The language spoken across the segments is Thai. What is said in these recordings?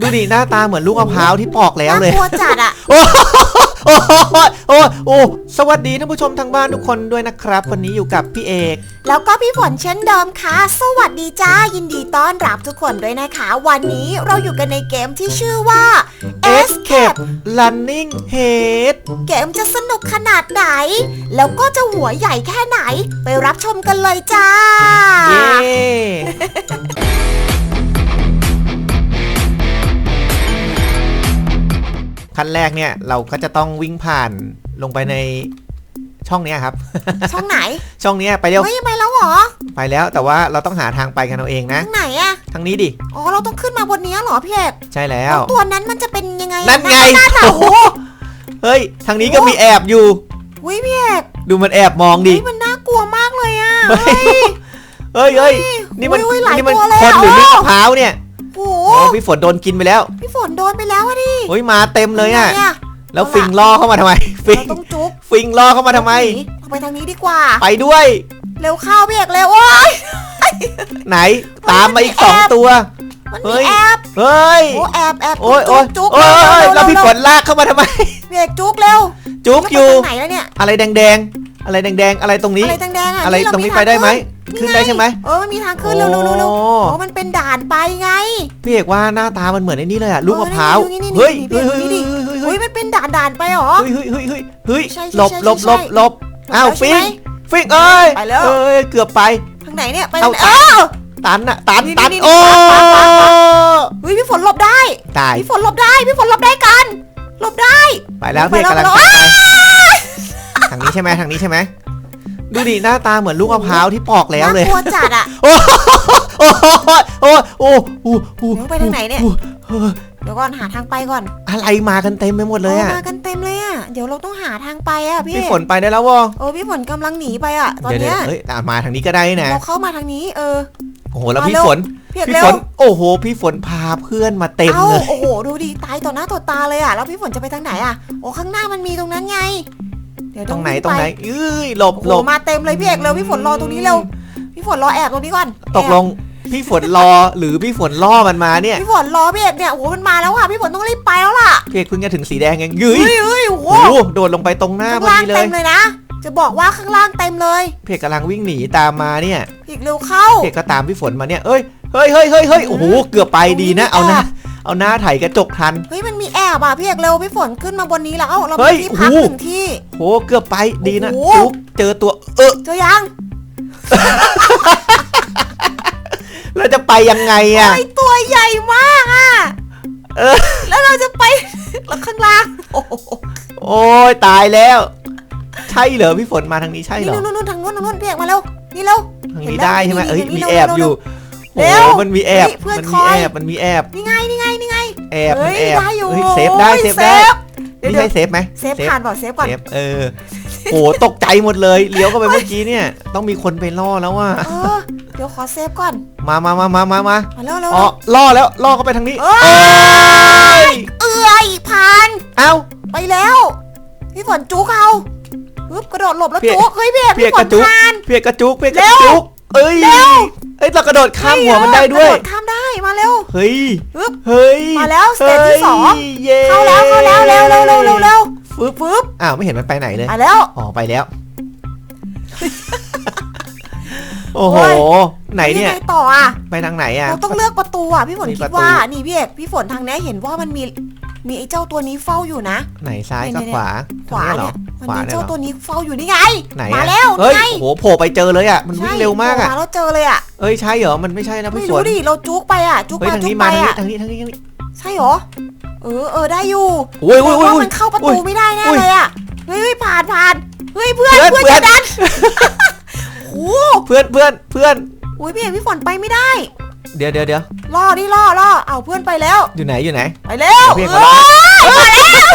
ดูดิหน้าตาเหมือนลูกมะพร้าวที่ปอกแล้วเลยน่ากลัวจัดอะ โอ้โหโอ้โหโอ้โหโอ้สวัสดีท่านผู้ชมทางบ้านทุกคนด้วยนะครับ วันนี้อยู่กับพี่เอก แล้วก็พี่ฝนเช่นเดิมค่ะ สวัสดีจ้า ยินดีต้อนรับทุกคนด้วยนะคะ วันนี้เราอยู่กันในเกมที่ชื่อว่า Escape Running Head เกมจะสนุกขนาดไหน แล้วก็จะหัวใหญ่แค่ไหน ไปรับชมกันเลยจ้า เย้ ขั้นแรกเนี่ยเราก็จะต้องวิ่งผ่านลงไปในช่องเนี้ยครับ ช่องไหน ช่องเนี้ยไปเร็วเฮ้ยไปแล้วเหรอ ไปแล้วแต่ว่าเราต้องหาทางไปกันเอาเองนะ ทางไหนอะทางนี้ดิ อ๋อเราต้องขึ้นมาบนนี้เหรอพี่เอกใช่แล้ว ตัวนั้นมันจะเป็นยังไงอะนั่นไงหน้าตาโอ้โอ้โหเฮ้ย ทางนี้ก็มีแอบอยู่วิพี่เอกดูมันแอบมองดิเฮ้ยมันน่ากลัวมากเลยอะเฮ้ยเฮ้ยเฮ้ยนี่มันอุ๊ยหลายนี่มันตัวเลยคนหรืออะลูกมะพร้าวเนี่ย โอ้โหโอ้พี่ฝนโดนกินไปแล้วพี่ฝนโดนไปแล้วอะดิเฮ้ยมาเต็มเลยอะ ทำไงแล้วฟิงล่อเข้ามาทำไม ฟิง เราต้องจุกฟิงล่อเข้ามาทำไมเราไปทางนี้ดีกว่า ไปด้วย เร็วเข้าพี่เอกเร็วโอ้ยไหนตามมาอีกสองตัว มันเฮ้มียแอบเฮ้ย โอ้แอบแอบโอ้ยโอ้ยจุกโอ้ยเร็โอ้ยเร็แล้วพี่เร็ฝนลากเข้ามาทำไม พี่เอกจุกเร็วจุกอยู่ แล้วไปทางไหนแล้วเนี่ยอะไรแดงๆ อะไรแดงๆ อะไรตรงนี้ อะไรแดงๆอะอะไรเาตรงนี้ทาไปได้ไหมขึ้ขึ้นได้ใช่ไหมเออมันมีทางขึ้นเร็วเร็วเร็วเร็วโอ้โอ้มันเป็นด่านไปไง พี่เอกว่าหน้าตามันเหมือนไอ้นี่เลยอะลูกมะพร้าวเออนี่นี่นี่เฮ้ยนี่เฮ้ยนี่เฮ้ยนี่เฮ้ยเฮ้เฮ้ยยมันเป็นด่านด่านไปเหรอ เฮ้ยเฮ้ยเฮ้ยเฮ้ยเฮ้ยใช่ใช่หลบใช่หลบหลบใช่หลบอ้าวใช่ฟิงไหมฟิงเอ้ยไปแล้วเอ้ยเกือบไปทางไหนเนี่ยไปเอาทางไหนเออตันอะตันนี่ตันนี่โอ้ปัดปัดปัดเฮ้ยพี่ฝนหลบได้ตายพี่ฝนหลบได้พี่ฝนหลบได้กัน หลบได้ ไปแล้วไปพี่แล้วกำลังไป นี้ใช่ไหมทางนี้ใช่ไหมดูดิหน้าตาเหมือนลูกมะพร้าวที่ปอกแล้วเลยน่ากลัวจัดอะโอ้โหโอ้โหโอ้โหโอ้โหโอ้โหเดี๋ยวไปทางไหนเนี่ยโอ้โหเดี๋ยวก่อนหาทางไปก่อน อะไรมากันเต็มไปหมดเลยอะออมากันเต็มเลยอะเดี๋ยวเราต้องหาทางไปอะพี่พี่ฝนไปได้แล้ววะเออพี่ฝนกำลังหนีไปอะตอนเดี๋ยวเนี้ยเดี๋ยวเฮ้ยอะมาทางนี้ก็ได้นะเราเข้ามาทางนี้เออโอ้โหแล้วมาพี่เร็วฝนพี่เอกพี่เร็ฝวนโอ้โห พี่ฝนพาเพื่อนมาเต็มเอ้าเลยโอ้โหดูดิตายต่อหน้าต่อตาเลยอะแล้วพี่ฝนจะไปทางไหนอะโอ้ข้างหน้ามันมีตรงนั้นไงเดี๋ยวตรงไหนวิ่ตรงไหนปเอ้ยหลบโอ้โหหลบมาเต็มเลยพี่เอกเร็วพี่ฝนรอตรงนี้เร็วพี่ฝนรอแอบตรงนี้ก่อนตกลงพี่ฝนรอหรือพี่ฝนล่อมันมาเนี่ยพี่ฝนรอพี่เอกเนี่ยโอ้โหมันมาแล้วอะพี่ฝนต้องรีบไปแล้วล่ะพี่เอกเพิ่งจะถึงสีแดงเองยืเฮ้ยยเฮ้ยโอ้โหโอ้โหโดดลงไปตรงหน้าข้างพอล่างดีเลเต็ยมเลยนะ จะบอกว่าข้างล่างเต็มเลยพี่เอกกำลังวิ่งหนีตามมาเนี่ย พี่เอกเร็วเข้า พี่เอกก็ตามพี่ฝนมาเนี่ยเอ้ยเฮ้ยเฮ้ยเฮ้ยเฮ้ยโอ้โหเกือบไปดีนะตรงนี้เอาหน้าแอบ เอาหน้าไถกระจกทัน เฮ้ยมันมีแอบอะพี่เอกเร็วพี่ฝนขึ้นมาบนนี้แล้วเราเฮ้ไปยที่พักโอ้โหหนึ่งที่โหเกือบไปดีนะโอ้โหจุ๊บเจอตัวเออเจอยังแล้วจะไปยังไงอะไอตัวใหญ่มากอะเออแล้วเราจะไปแล้วข้างล่างโอ้โหโอ้ยตายแล้ว ใช่เหรอพี่ฝนมาทางนี้ใช่นี่เหรอนู่นนู่นทางนู้นทางนู้นพี่เอกมาเร็วนี่เร็วทางเห็นี้นแล้วได้ใช่ไหมนี่เอ้ยนี่มีเร็วแอบเร็วอยู่ เร็โอ้วโหมันมีแอบเฮ้ยเพื่อนมันคมีอย แอบมันมีแอบนี่ไงนี่ไงนี่ไง แอบเฮ้มันยแอบได้อยู่เฮ้ยเซฟได้เซฟได้เดี๋ยวนี่ใช่เซฟไหมเซฟผ่านเปล่าเซฟก่อนเซฟเออโอ้ตกใจหมดเลยเลี้ยวเข้าไปเมื่อกี้เนี่ย ต้องมีคนไปล่อแล้วว่ะเออเดี๋ยวขอเซฟก่อนมามามามามามามาเร็วเร็วอ๋อล่อแล้วล่อเข้าไปทางนี้เอ้เอ้ยเอ้ยผ่านเอ้า ไปแล้วพี่ฝนจุกเอาปึ๊บกระโดดหลบแล้วพี่จุกเฮ้ยพี่เอกพี่เอกพี่ฝกนระจุกผ่าน เพียกกระจุกเพียกกเร็ระวจุก เอ้ยเร็ว เอ้ยเรากระโดดข้ามหัวมันได้ด้วยกระโข้ามได้มาเร็ว เฮ้ยปึ๊บเฮ้ยมาแล้วสเตจที่สองเฮ้ยเย้เข้าแล้วเข้าแล้วเร็วเร็วเร็วเร็วเร็วฟึบปึ๊บอ้าวไม่เห็นมันไปไหนเลย มาแล้ว อ๋อไปแล้ว โอ้โหโอ้ยไหนเนี่ยงไงต่ออะ ไปทางไหนอะ เราต้องเลือกประตูอะพี่ฝนมีคิปดระตู ว่านี่พี่เอกพี่ฝนทางเนี้ยเห็นว่ามันมี มีไอ้เจ้าตัวนี้เฝ้าอยู่นะ ไหนซ้ายเนี่ยกับเนี่ยขวาขวาทงเหรเนี่อยมันขวามีเนี่ยเจ้าเหรอตัวนี้เฝ้าอยู่นี่ไงไหนมาอะแล้วเฮ้ยนี่ไงโอ้โหโผล่ไปเจอเลยอะมันวิ่งเร็วมากอะใช่โผล่แล้วเจอเลยอะเอ้ยใช่เหรอมันไม่ใช่นะไม่พี่ฝรู้นดิเราจุกไปอะจุกเฮ้ยมาทางจุนี้กมาไปทางนี้อะทางนี้ทางนี้ทางนี้ใช่เหรอเออเออได้อยู่โอ้ยโอ้ยแต่โอ้ยว่าโอ้ยมันเข้าประอุ้ตูยไม่ได้แน่อุ้ยเลยอะเฮ้ยเฮ้ยผ่านผ่านเฮ้ยเพื่อนเพื่เพื่ออนนจะดันโอ้โหเพื่อนเพื่อนเพื่อนอุ้ยพี่เอกพี่ฝนไปไม่ได้ เดี๋ยวเดี๋ยวเดี๋ยวล่อดิล่อล่อเอาเพื่อนไปแล้ว อยู่ไหนอยู่ไหน ไปแล้วเดี๋ยวพี่เอเอกอมามาแล้ว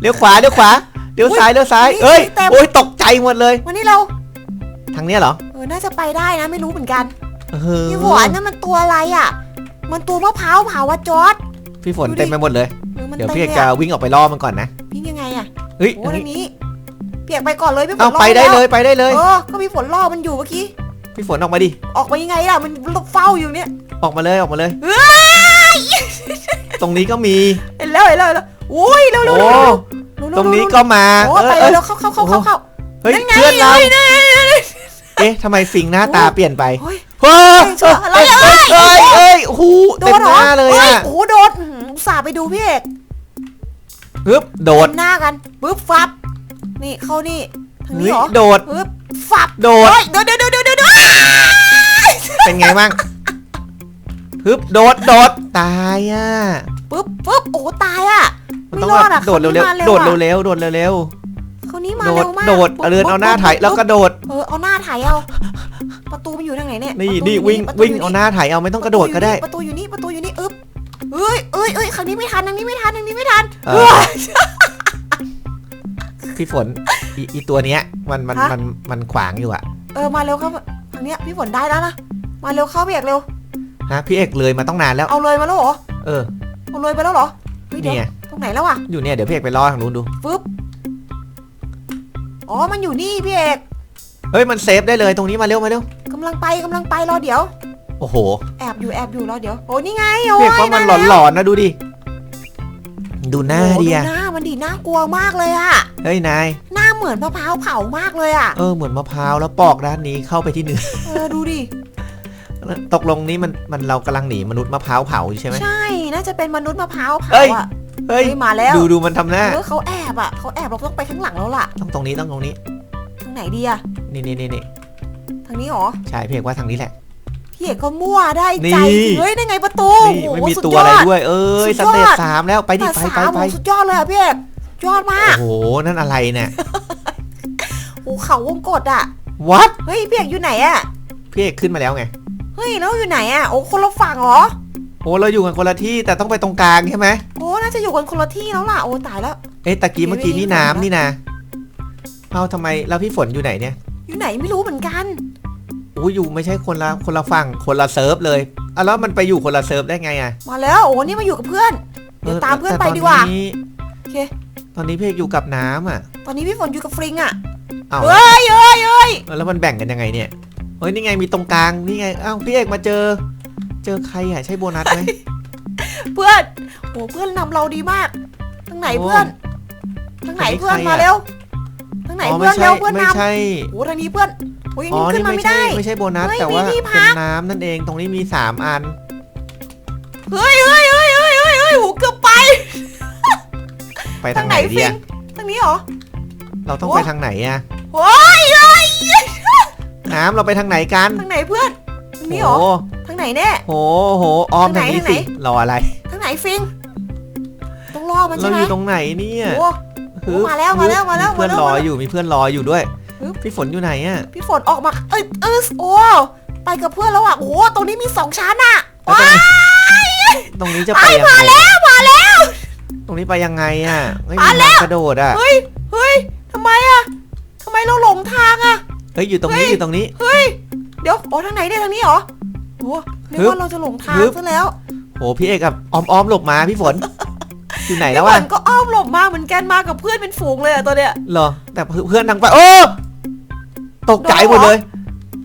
เลี้ยวขวาเลี้ยวขวาเลี้ยวอุ๊ยซ้ายเลี้ยวซ้ายนี่เอ้ยเต็ม โอ้ยตกใจหมดเลย วันนี้เราทางเนี้ยเหรอเออน่าจะไปได้นะไม่รู้เหมือนกันเออพี่ฝนนั่นมันตัวอะไรอะ มันตัวมะพร้าวเผาวะจอร์ด พี่ฝนดูดิ เต็มไปหมดเลยเออมันเดี๋ยวต็มพี่เอกลจะอะวิ่งออกไปล่อมันก่อนนะพี่ยังไงอะเฮ้ยโอ้อันทางนี้นี้เปียกไปก่อนเลยพี่ฝนเอาล่อไปได้แล้วเลยไปได้เลย เออก็มีฝนล่อมันอยู่เมื่อกี้ พี่ฝนออกมาดิ ออกไปยังไงล่ะ มันเฝ้าอยู่เนี่ย ออกมาเลยออกมาเลยเฮ้ยตรงนี้ก็มีเห็นแล้วเห็นแล้วเห็นแล้วอุ้ยเร็วเร็วโอ้เร็วเร็วเร็วตรงนี้ก็มาโอ้เอไปอเอเร็อวๆเข้าเข้าเข้าเข้าเข้าเฮ้ยนั่นไงเพื่อนเรา ฮ้ยนั่นไงนั่นไง เอ๊ะทำไมฟิงหน้าตาเปลี่ยนไปเฮ้ยเฮ้ยเชื่ออะไรเอ้ยเอ้เอ้ยยเอ้ยเอ้ยโอ้โหโดเต็มนเหรหอน้าเลยฮ้อะโอ้โหโดนอื้อหืออุตสาห์ไปดูพี่เอกฮึบโดดเต็มหน้ากันปึ๊บฟับ นี่เข้านี่ทางเฮ้นี้ยเหรอโดดปึ๊บ ฟับโดด เฮ้ยเดี๋ยวเดี๋ยวเดี๋ยวเดี๋ยวเดี๋ยวเป็นไงบ้างฮึบโดดโดดตายอะปึ๊บปึ๊บโอ้โหตายอะมันไม่ต้องรอแบดอะบโดดเร็วขานี่มาๆโดดอะเร็วๆโดดเร็วเขานี้ๆมาโดเร็ดวมากโดดปึ๊บเอาเรือนเอาหน้าปึ๊บไถแล้วกระโดดเออเอาหน้าไถเอา ประตูมันอยู่ทางไหนเนี่ยนี่ประตูนี่อยู่วิ่งประตูวิ่งยู่เอาหน้าไถเอาไม่ต้องกระโดดก็ได้ ประตูอยู่นี่ประตูอยู่นี่อึ๊บเอ้ยเอ้ยเอ้ยครั้งนี้ไม่ทันครั้งนี้ไม่ทันครั้งนี้ไม่ทันเออ พี่ฝน อีอีตัวเนี้ยมันมันฮะ มันมันขวางอยู่อะเออมาเร็วเข้าทางเนี้ยพี่ฝนได้แล้วนะมาเร็วเข้าพี่เอกเร็วฮะพี่เอกเลยมาต้องนานแล้ว เอาเลยมาแล้วเหรอเออ เอาเลยไปแล้วเหรอเฮ้ยเดี๋ยวนี่ไงตรงไหนแล้วอะอยู่เนี่ยเดี๋ยวพี่เอกไปรอทางนู้นดู ฟึบอ๋อมันอยู่นี่พี่เอกเฮ้ยมันเซฟได้เลยตรงนี้มาเร็วมาเร็วกำลังไปกำลังไปรอเดี๋ยว โอ้โห แอบอยู่แอบอยู่รอเดี๋ยวโอ้นี่ไงโอ้พี่เอยกว่ามันหลอนหลอนๆนะดูดิ ดูหน้าโอ้ดิอะหน้ามันดีน่ากลัวมากเลยอะเฮ้ยนายหน้าเหมือนมะพร้าวเผามากเลยอะเออเหมือนมะพร้าวแล้วปอกด้านนี้เข้าไปที่เนื้อเออดูดิตกลงนี้มันมันเรากำลังหนีมนุษย์มะพร้าวเผาอยู่ใช่ไหมใช่น่าจะเป็นมนุษย์มะพร้าวเผาเอ้ยอะเฮ้ยเฮ้ยมาแล้วดูดูมันทำหน้าเออเขาแอบอะเขาแอบเราต้องไปข้างหลังแล้วล่ะต้องตรงนี้ต้องตรงนี้ ทางไหนดีอะนี่นี่นี่นี่ทางนี้เหรอใช่พี่เอกว่าทางนี้แหละ พี่เอกก็มั่วได้นี่ใจเฮ้ยได้ไงประตูนี่โอ้ไม่โหมีสุดตัวยออะไรดด้วย เอ้ยสุสดยอด เตจสามแล้วไปดิแต่ไปไปสามไปโอ้โหสุดยอดเลยอะพี่เอกยอดมากโอ้โหนั่นอะไรเนี่ยโอ้เขาวงกดอะวัดเฮ้ยพี่เอกอยู่ไหนอะพี่เอกขึ้นมาแล้วไงเฮ้ยแล้วอยู่ไหนอะโอ้คนละฝั่งเหรอโอ้เราอยู่กันคนละที่แต่ต้องไปตรงกลางใช่ไหมโอ้น่าจะอยู่กันคนละที่แล้วล่ะโอ้ตายแล้ว เอ๊ะตะกี้เมื่อกี้นี่น้ำนี่นะเอาทำไมแล้วพี่ฝนอยู่ไหนเนี่ยอยู่ไหนไม่รู้เหมือนกันโอ้ยอยู่ไม่ใช่คนละคนละฝั่งคนละเซิร์ฟเลยอะแล้วมันไปอยู่คนละเซิร์ฟได้ไงอะมาแล้วโอ้นี่มาอยู่กับเพื่อนเดี๋ยวตามเพื่อนไปดีกว่าแต่ตอนนี้โอเคตอนนี้พี่เอกอยู่กับน้ำอะ ตอนนี้พี่ฝนอยู่กับฟริงอะเอาเฮ้ยเฮ้ยเฮ้ยแล้วมันแบ่งกันยังไงเนี่ยเฮ้ยนี่ไงมีตรงกลางนี่ไงอ้าวพี่เอกมาเจอ เจอใครอะใช่โบนัสไหมเพื่อนโอ้เพื่อนนำเราดีมากทางไหนโอ้เพื่อนทางไหนอันนี้เพื่อนใครอะมาเร็วทางไหนอ๋อเพื่อนไม่ใช่เร็วเพื่อนไม่นำใช่โอ้ทางนี้เพื่อน โอ้ยยังอ๋อขึ้นี่นมาไม่ไม่ใช่ได้ ไม่ใช่โบนัสเฮ้ยแต่ว่ามีที่พัเป็กนน้ำนั่นเองตรงนี้มีสามอัน เฮ้ยเฮ้ยเฮ้ยเฮ้ยเฮ้ยเฮ้ยโอ้เกือบไปไปทางไหนดีฟิอะงทางนี้เหรอ เราต้องโอ้ ไปทางไหนอะโอ้ยเฮ้ยน้ำเราไปทางไหนกันทางไหนเพื่อนทางนี้เหรอโอ้ทางไหนแน่ โหโหอ้อมทาทางงไหนนี้ทางไหนสิรออะไร ทางไหนฟิงต้องรอมันเราใช่ไหมอยู่ตรงไหนเนี่ยโอ้ฮึบมาแล้วมาแล้วมาแล้วเพื่อนมาแล้วรอมาแล้วอยู่มีเพื่อนรออยู่ด้วยฮึบ พี่ฝนอยู่ไหนอะพี่ฝนออกมาเอ้ยเออโอ้ไปกับเพื่อนแล้วอะโอ้โหตรงนี้มีสองชั้นอะแล้วว้าตรงนี้ตรงนี้จะไปยังไงมาแล้วมาแล้ว ตรงนี้ไปยังไงอะไม่มีทางกระโดดอะเฮ้ยเฮ้ยทำไมอะทำไมเราหลงทางอะเฮ้ยอยู่ตรงนี้เฮ้ยอยู่ตรงนี้เฮ้ยเดี๋ยวโอ้ทางไหนเนี่ยทางนี้เหรอโอ้นึกฮึบว่าเราจะหลงทางฮึบซะแล้วโหพี่เอกกับออมออมหลบมาพี่ฝนอยู่ไหนพี่แล้วฝอะนก็อ้อมหลบมาเหมือนกันมากับเพื่อนเป็นฝูงเลยอะตัวเนี้ยเหรอแต่เพื่อนทางฝั่งโอ้ ตกใจหมดเลย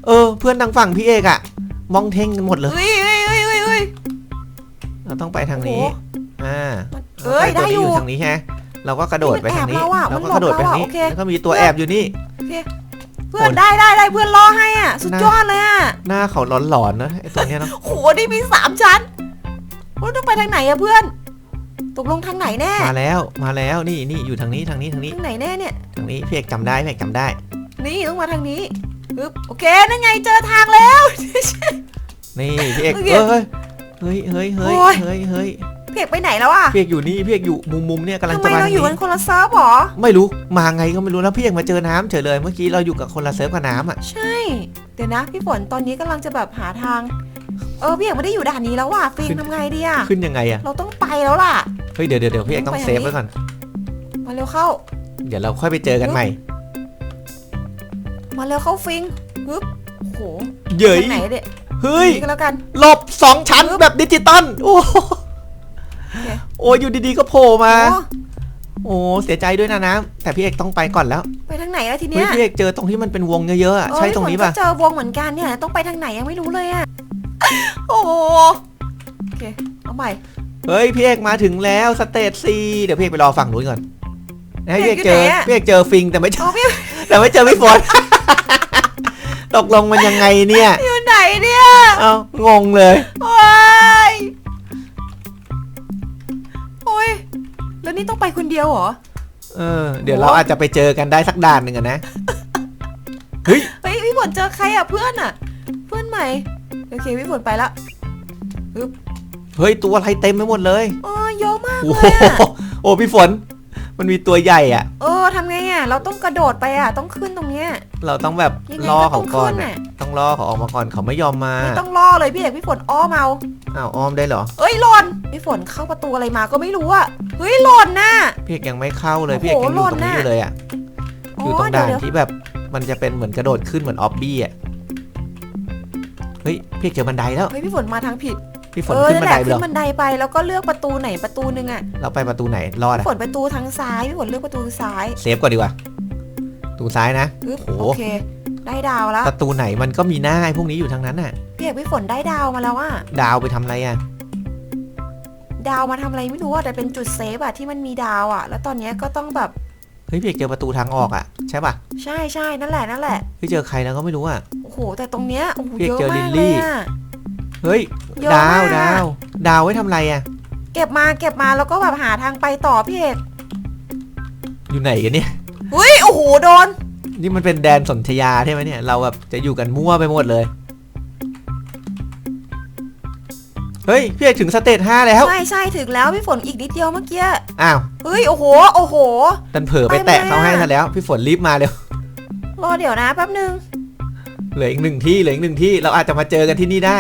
เออ เพื่อนทางฝั่งพี่เอกอะมองเท่งกันหมดเลยเฮ้ยเฮ้ยเฮ้ยเฮ้ยเฮ้ย เราต้องไปทางนี้โอ้อ่ามันเอ้ยตัวได้นี้อยู่ทางนี้ใช่ไหมเราก็กระโดดไปทางนี้นี่มันแอบเราอะเราก็มันหลบกระโดดไปทางนี้เราอะโอเคแล้วก็มีตัวแอบอยู่นี่ เพื่อนได้ได้ได้เพื่อนรอให้อะ สุดยอดเลยอะ หน้าเขาหลอนๆนะไอ้ตัวเนี้ยเนาะโหนี่มีสามชั้นเราต้องไปทางไหนอะเพื่อน ตกลงทางไหนแน่ มาแล้ว มาแล้ว นี่นี่อยู่ทางนี้ทางนี้ทางนี้ ทางไหนแน่เนี่ย ทางนี้พี่เอกจำได้พี่เอกจำได้ นี่ต้องมาทางนี้ปึ๊บโอเคนั่นไงเจอทางแล้ว นี่พี่เอกโอเคเอ้ยเฮ้ยเฮ้ยเฮ้ยโอ้ยเฮ้ยเฮ้ยเพียกไปไหนแล้วอะพี่เอกอยู่นี่พี่เอกอยู่มุมมุมๆเนี่ยกำลังทำไมจะมาเราทางอยู่กันี้นคนละเซิร์ฟหรอไม่รู้มาไงก็ไม่รู้แล้วพี่เอกมาเจอน้ำเฉยเลยเมื่อกี้เราอยู่กับคนละเซิร์ฟกับน้ำอะใช่ เดี๋ยวนะพี่ฝนตอนนี้กำลังจะแบบหาทางเออพี่เอกไม่ได้อยู่ด่านนี้แล้วว่ะฟิล์มทำไงดีอะขึ้นยังไงอะเราต้องไปแล้วล่ะเฮ้ยเดี๋ยวเดี๋ยวเดี๋ยวพี่เอกต้องต้องไปเซฟทางนี้ไว้ก่อนมาเร็วเข้า เดี๋ยวเราค่อยไปเจอกันใหม่ มาเร็วเข้าฟิงปึ๊บโอ้โหเย้ยทางไหนเด็ดเฮ้ยนี่ก็แล้วกัน หลบสองชั้นแบบดิจิตอลโอ้โหโอเคโอ้ยอยู่ดีๆก็โผล่มา โอ้โอ้เสียใจด้วยนะน้ำแต่พี่เอกต้องไปก่อนแล้ว ไปทางไหนแล้วทีเฮ้เนี้ยยพี่เอกเจอตรงที่มันเป็นวงเยอะๆอะเออใช่ตรงนี้ป่ะพี่ฝก็เจอวงเหมือนกันเนี่ยต้องไปทางไหนยังไม่รู้เลยอะโอ้โหโอเคเอาใหม่เฮ้ยพี่เอกมาถึงแล้วสเตจซีเดี๋ยวพี่เอกไปรอฝั่งนู้นก่อนให้พี่เอกเจอพี่เอกอยู่ไหนอะพี่เอกเจอฟิงแต่ไม่เจอเอาพี่แต่ไม่เจอพี่ฝน ตกลงมันยังไงเนี่ยอยู่ไหนเนี่ยเอ้างงเลยโอ้ยโอ้ยแล้วนี่ต้องไปคนเดียวเหรอ เออ เดี๋ยวเราอาจจะไปเจอกันได้สักด่านหนึ่งอะนะเฮ้ยเฮ้ยพี่ฝนเจอใครอะเพื่อนอะ เพื่อนใหม่โอเคพี่ฝนไปละเฮ้ยตัวอะไรเต็มไปหมดเลยอ๋อเยอะมากโอ้เลโหยอะโอ้พี่ฝน มันมีตัวใหญ่อะเออทำไงอะ เราต้องกระโดดไปอะ ต้องขึ้นตรงเนี้ย เราต้องแบบยังไงล่อก็ต้เขาองก่อนขึ้นอะน่ะต้องล่อเขาออกมาก่อนเขาไม่ยอมมาไม่ต้องล่อเลยพี่เอกพี่ฝนอ้อมเอาอ้าวอ้อมได้เหรอเอ้ยหล่นพี่ฝนเข้าประตูอะไรมาก็ไม่รู้อะ เฮ้ยหล่นน่ะ พี่เอกยังไม่เข้าเลยโอ้โหพี่เอกยังอยู่ตรงนี้หล่นน่ะ อยู่เลยอะอ๋อยู่ตอรงเดี๋ยด่าวนเดี๋ยวที่แบบมันจะเป็นเหมือนกระโดดขึ้นเหมือนออบบี้อะเฮ้ยพี่เอกเจอบันไดแล้ว เฮ้ยพี่ฝนมาทางผิด พี่ฝนเออขึ้นนั่บันนแหไดละไปเหรขึ้อนบันไดไปแล้วก็เลือกประตูไหนประตูหนึ่งอะเราไปประตูไหนรอดพี่อะฝนประตูทางซ้ายพี่ฝนเลือกประตูซ้ายเซฟก่อนดีกว่าประตูซ้ายนะอึ๊บโอ้โหโอเค ได้ดาวแล้วประตูไหนมันก็มีหน้าไอ้พวกนี้อยู่ทั้งนั้นน่ะ พี่เอกพี่ฝนได้ดาวมาแล้วอะดาวไปทำอะไรอะดาวมาทำอะไรไม่รู้อะแต่เป็นจุดเซฟอะที่มันมีดาวอะ แล้วตอนเนี้ยก็ต้องแบบเฮ้ยพี่เอกเจอประตูทางออกอะใช่ป่ะใช่ใช่นั่นแหละนั่นแหละเฮ้ยเจอใครแล้วก็ไม่รู้อะ โอ้โหแต่ตรงเนี้ยโอ้โหพี่เอกเยอะเจอมาลิกลเลลี่ยอะ เฮ้ย เยอะดาว มาก ดาว ดาวไว้ทำอะไรอะเก็บมาเก็บมาแล้วก็แบบหาทางไปต่อพี่เอกอยู่ไหนกันเนี่ย อุ้ยโอ้โหโดน นี่มันเป็นแดนสนธยาใช่ไหมเนี่ย เราแบบจะอยู่กันมั่วไปหมดเลย เฮ้ย พี่เอกถึงสเตจห้าแล้ว ใช่ใช่ถึงแล้วพี่ฝนอีกนิดเดียวเมื่อกี้อ้าวเฮ้ยโอ้โหโอ้โห ดันเผลอไปแตะเขาให้ซะแล้ว พี่ฝนรีบมาเร็ว รอเดี๋ยวนะแป๊บนึงเหลืออีกหนึ่งที่ เหลืออีกหนึ่งที่ เราอาจจะมาเจอกันที่นี่ได้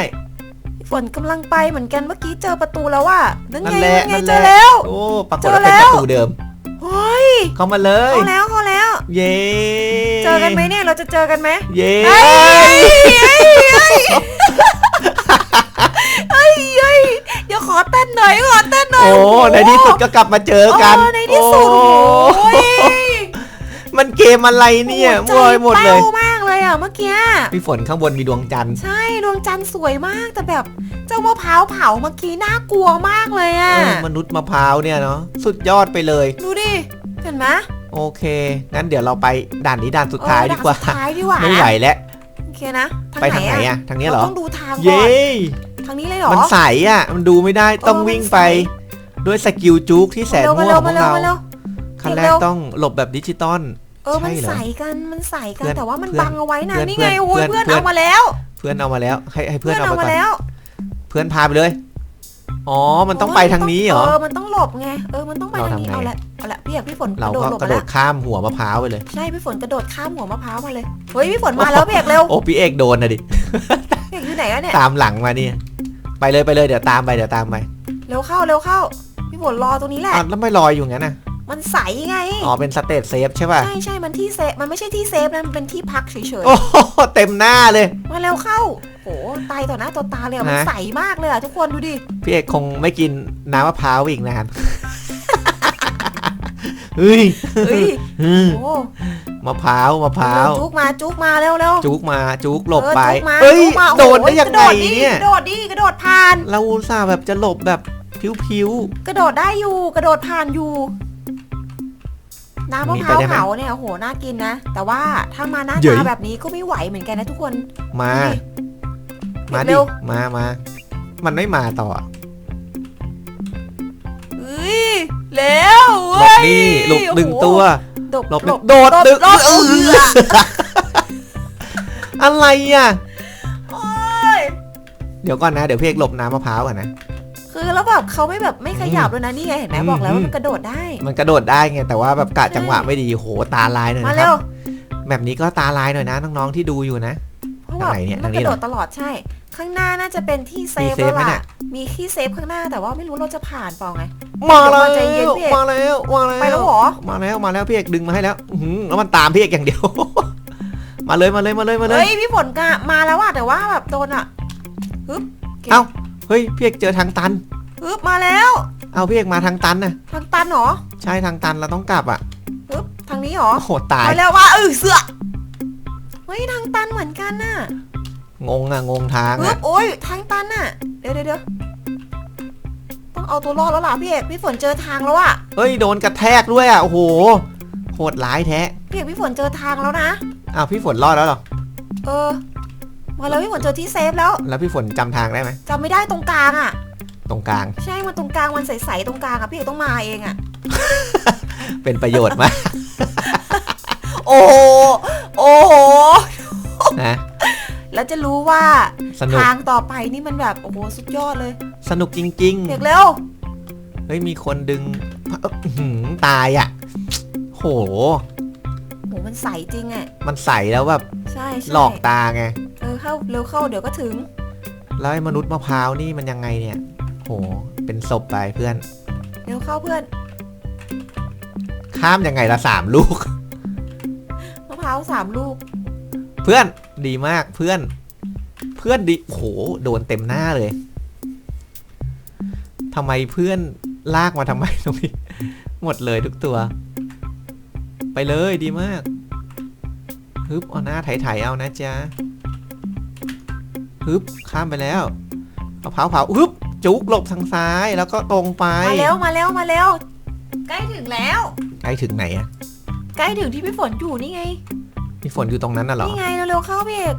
ฝนกำลังไปเหมือนกันเมื่อกี้เจอประตูแล้วว่ะนั่นนั่ไงนแหละนั่นไงนั่นเจแหละอแล้ว โอ้ปรากฏเจอว่าเป็นแล้วประตูเดิม เฮ้ยเข้ามาเลยเขาแล้วเขาแล้ว เย้เจอกันไหมเนี่ยเราจะเจอกันไหมเย้เฮ้ยเฮ้ยเฮ้ยเฮ้ยเฮ้ยเดี๋ยวขอเต้นหน่อยขอเต้นหน่อยโอ้ในที่สุดก็กลับมาเจอกันเออในที่สุดโอ้โอ้ยมันเกมอะไรเนี่ยมั่วไปหมดเลยใจแป้วมาก เลยอะเมื่อกี้ พี่ฝนข้างบนมีดวงจันทร์ ใช่ดวงจันทร์สวยมากแต่แบบ เจ้ามะพร้าวเผาเมื่อกี้น่ากลัวมากเลยอะ เออมนุษย์มะพร้าวเนี่ยเนาะสุดยอดไปเลย ดูดิ เห็นไหมโอเค งั้นเดี๋ยวเราไปด่านนี้ด่านสุดท้ายเออดีกว่าสุดท้ายดีกว่าไม่ไหวแล้ว โอเคนะไปทางไหนอะทางนี้เหรอเราต้องดูทางก่เย้อนทางนี้เลยเหรอ มันใสอะมันดูไม่ได้ต้องเออวิ่งมันใสไป ด้วยสกิลจุกที่แสนเร็วมั่มาวเร็ขวองพมาวกเร็วเรามาเร็วขั้นแรเร็กวต้องหลบแบบดิจิตอล เออ มันใช่เหรอ ใส่กัน มันใส่กัน เพื่อนแต่ว่ามันเพื่อนบังเอาไว้นะ เพื่อนนี่ไงเพื่อนโอ้ยเพื่เพื่ออนนเอามาแล้ว เพื่อนเอามาแล้ว ให้ให้เพื่อนเอาไปเอาก่มาอนแล้ว เพื่อนพาไปเลย อ๋อ มันต้องไปทางนี้เหรอ เออ มันต้องหลบไง เออ มันต้องไปทางนี้ เราทำไงเอาละ เอาละพี่อยากพี่ฝนกเราระโดดก็หลบกระมาโดแล้วดข้ามหัวมะพร้าวไปเลย ใช่ พี่ฝนกระโดดข้ามหัวมะพร้าวมาเลย เฮ้ย พี่ฝนมาแล้วพี่เอกเร็วโอ้พี่เอกโดนนะดิ พี่เอกอยู่ไหนแล้วเนี่ย ตามหลังมาเนี่ย ไปเลยไปเลยเดี๋ยวตามไปเดี๋ยวตามไปเร็วเข้า เร็วเข้า พี่ฝนรอตรงนี้แหละ อ้าวแล้วไม่ลอยอยู่งั้นน่ะ มันใสไง อ๋อ เป็นสเตตเซฟใช่ป่ะ ใช่ใช่มันที่เซฟ มันไม่ใช่ที่เซฟนะ มันเป็นที่พักเฉยโอ้โหเต็มหน้าเลย ๆ มาเร็วเข้า โหตายต่อหน้าต่อตาเลยอะมันนะ ใสมากเลยอะทุกคนดูดิ พี่เอกคงไม่กินน้ำมะพร้าวอีกนาน เฮ้ยเฮ้ย อืมโอ้มะพร้าวมะพร้าวจุกมาจุกมาเร็วเร็วจุกมาจุกหลบเออไปจุกมาเฮ้ย จุกมาโดดอ้ได้ยังไงกระโดดดิเนี่ย กระโดดดิกระโดดผ่าน เราอุตส่าห์แบบจะหลบแบบพิ้วกระโดดได้อยู่ กระโดดผ่านอยู่ น้ำมะพร้าวเผาเนี่ยโอ้โหน่ากินนะ แต่ว่าถ้ามาหน้าตาแบบนี้ก็ไม่ไหวเหมือนกันนะทุกคนๆมาดูดิมาเร็ดิวมามามันไม่มาต่อเฮ้ยเร็วหลบนี่หลบดึงตัวหลบหลบหลบโดดหลบดึงหลบเออเอืออะไรอะโอ้ยเดี๋ยวก่อนนะ เดี๋ยวพี่เอกหลบน้ำมะพร้าวก่อนนะคื อแล้วแบบเขาไม่แบบไม่ขยับเลยนะนี่ไงเห็นไหมอืมบอกแล้วว่ามันกระโดดได้ มันกระโดดได้ไงแต่ว่าแบบกะจังหวะไม่ดีโหตาลายหน่อยมานะคเร็รัวบแบบนี้ก็ตาลายหน่อยนะน้องๆที่ดูอยู่นะ เพราะว่าทางไหนเนี่ยมัทางนนี้กเหรระอโดดตลอดใช่ ข้างหน้าน่าจะเป็นที่เซฟมีเซฟแล้วไหมล่ะน่ะมีที่เซฟข้างหน้าแต่ว่าไม่รู้เราจะผ่านเปล่าไง มาแล้วใจเย็นพี่เอก มาแล้วมาแล้ว ไปแล้วเหรอมาแล้วมาแล้วพี่เอกดึงมาให้แล้วอื้อหือแล้วมันตามพี่เอกอย่างเดียว มาเลยมาเลยมาเลยมาเลยเฮ้ยพี่ฝนกะมาแล้วอะแต่ว่าแบบโดนอะฮึบเอ้าเฮ้ยพี่เอกเจอทางตัน ฮึบมาแล้วเอาพี่เอกมาทางตันน่ะทางตันเหรอใช่ทางตันเราต้องกลับอะฮึบทางนี้เหรอโอ้โหตายมาแล้วว่าเออเสือเฮ้ยทางตันเหมือนกันน่ะงงอะงงทางฮึอะบโอ้ยทางตันน่ะ เดี๋ยวเดี๋ยวเดี๋ยวต้องเอาตัวรอดแล้วล่ะพี่เอกพี่ฝนเจอทางแล้วอะเฮ้ยโดนกระแทกด้วยอะโอ้โหโหดร้ายแท้พี่เอกพี่ฝนเจอทางแล้วนะ อ้าวพี่ฝนรอดแล้วเหรอเออมาแล้วพี่ฝนเจอที่เซฟแล้วแล้วพี่ฝนจำทางได้ไหมจำไม่ได้ตรงกลางอะ ตรงกลาง ใช่มันตรงกลางมันใสๆตรงกลางอะพี่เอกต้องมาเองอะเป็นประโยชน์มากโอ้โหโอ้โหนะแล้วจะรู้ว่าสนุกทางต่อไปนี่มันแบบโอ้โหสุดยอดเลย สนุกจริงเด็กเร็วๆเฮ้ยมีคนดึงอื้อหือตายอะ โหโหมันใสจริงอะมันใสแล้วแบบใช่ใช่หลอกตาไง เออเข้าเร็วเข้าเดี๋ยวก็ถึง แล้วไอ้มนุษย์มะพร้าวนี่มันยังไงเนี่ย โห เป็นศพไปเพื่อน เร็วเข้าเพื่อนข้ามยังไงละสามลูก มะพร้าวสามลูก เพื่อนดีมากเพื่อน เพื่อนดีโหโดนเต็มหน้าเลยทำไมเพื่อนลากมาทำไมตรงนี้ หมดเลยทุกตัว ไปเลยดีมากฮึบเอาหน้าไถๆเอานะจ๊ะฮึบข้ามไปแล้วเอาเผาเผาฮึบ จุกหลบทางซ้ายแล้วก็ตรงไปมาเร็วมาเร็วมาเร็วใกล้ถึงแล้ว ใกล้ถึงไหนอะใกล้ถึงที่พี่ฝนอยู่นี่ไง มีฝนอยู่ตรงนั้นน่ะเหรอ นี่ไงเร็วๆเข้าพี่เอก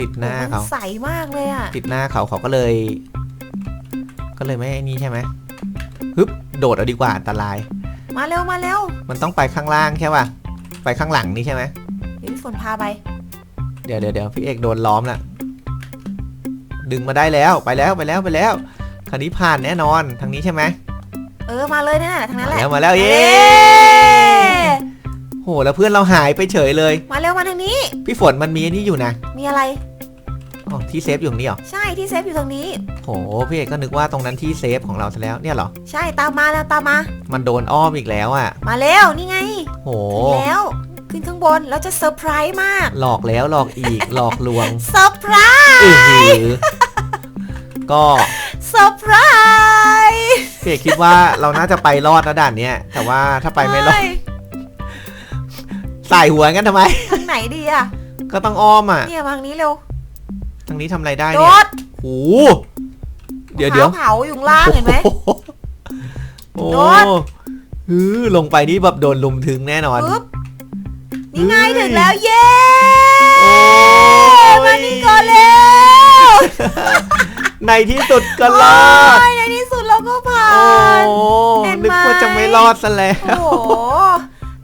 ติดหน้าโอ้โเขา ใสมากเลยอะติดหน้าเขาเขาก็เลย ก็เลยไม่ไอ้นี่ใช่ไหมฮึบโดดเอาดีกว่าอันตราย มาเร็วมาเร็วมันต้องไปข้างล่างใช่ป่ะ ไปข้างหลังนี่ใช่ไหมเดี๋ยวพี่ฝนพาไป เดี๋ยวเดี๋ยวเดี๋ยวพี่เอกโดนล้อมละ ดึงมาได้แล้วไปแล้วไปแล้วไปแล้วคันนี้ผ่านแน่นอนทางนี้ใช่ไหมเออมาเลยนั่นน่ะทางนั้นมาแหละแล้วมาแล้วเย้เย้โหแล้วเพื่อนเราหายไปเฉยเลย มาเร็วมาทางนี้ พี่ฝนมันมีไอ้นี่อยู่นะมีอะไร อ๋อที่เซฟอยู่ตรงนี้เหรอใช่ที่เซฟอยู่ทางนี้ โหพี่เอกก็นึกว่าตรงนั้นที่เซฟของเราซะแล้วเนี่ยเหรอใช่ตามมาแล้วตามมา มันโดนอ้อมอีกแล้วอะมาเร็วนี่ไงโห ถึงแล้วขึ้นข้างบนแล้วจะเซอร์ไพรส์มากหลอกแล้วหลอกอีกหลอกลวงเซอร์ไพรส์ อือหือ ก็เซอร์ไพรส์พี่เอกคิดว่าเราน่าจะไปรอดนะด่านเนี้ย แต่ว่าถ้าไปไม่รอดเฮ้ยใส่หัวกันทำไม ทางไหนดีอะก็ต้องอ้อมอะ เนี่ยมาทางนี้เร็ว ทางนี้ทำอะไรได้โดเนี่ยดโอ้โห เดี๋ยวเดี๋ยวเผาๆอยู่ข้างล่างเห็นไหมโอ้โดโหดฮือลงไปนี่แบบโดนลุมถึงแน่นอนปึ๊บนี่ไงเฮ้ยถึงแล้วเย้โอ้ยมานี่ก่อนเร็ว ในที่สุดก็รอด โยในที่สุดเราก็ผ่าโอ้นเห็นไหม นึกว่าจะไม่รอดซะแล้ว โอ้โห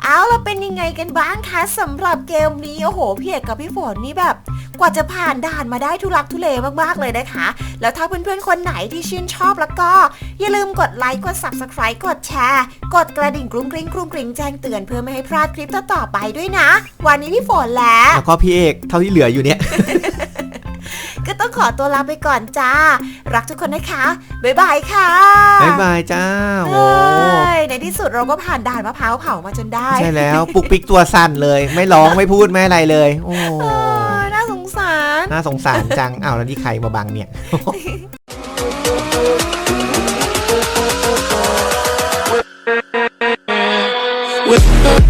เอาแล้วเป็นยังไงกันบ้างคะสำหรับเกมนี้ โอ้โหพี่เอกกับพี่ฝนนี่แบบ กว่าจะผ่านด่านมาได้ทุลักทุเลมากๆเลยนะคะ แล้วถ้าเพื่อนๆคนไหนที่ชื่นชอบแล้วก็ อย่าลืมกดไลค์กด subscribe กดแชร์ กดกระดิ่งกรุ้งกริ้งกรุ้งกริ้งแจ้งเตือนเพื่อไม่ให้พลาดคลิปต่อๆไปด้วยนะ วันนี้พี่ฝนและแล้วก็พี่เอกเท่าที่เหลืออยู่เนี่ย ก็ต้องขอตัวลาไปก่อนจ้า รักทุกคนนะคะ บ๊ายบายค่ะ บ๊ายบายจ้า โอ้ในที่สุดเราก็ผ่านด่านมะพร้าวเผามาจนได้ ใช่แล้ว ปุกปิกตัวสั่นเลย ไม่ร้องไม่พูดไม่อะไรเลย โอ้น่าสงสาร น่าสงสารจังเอ้าแล้วนี่ใครมาบังเนี่ย With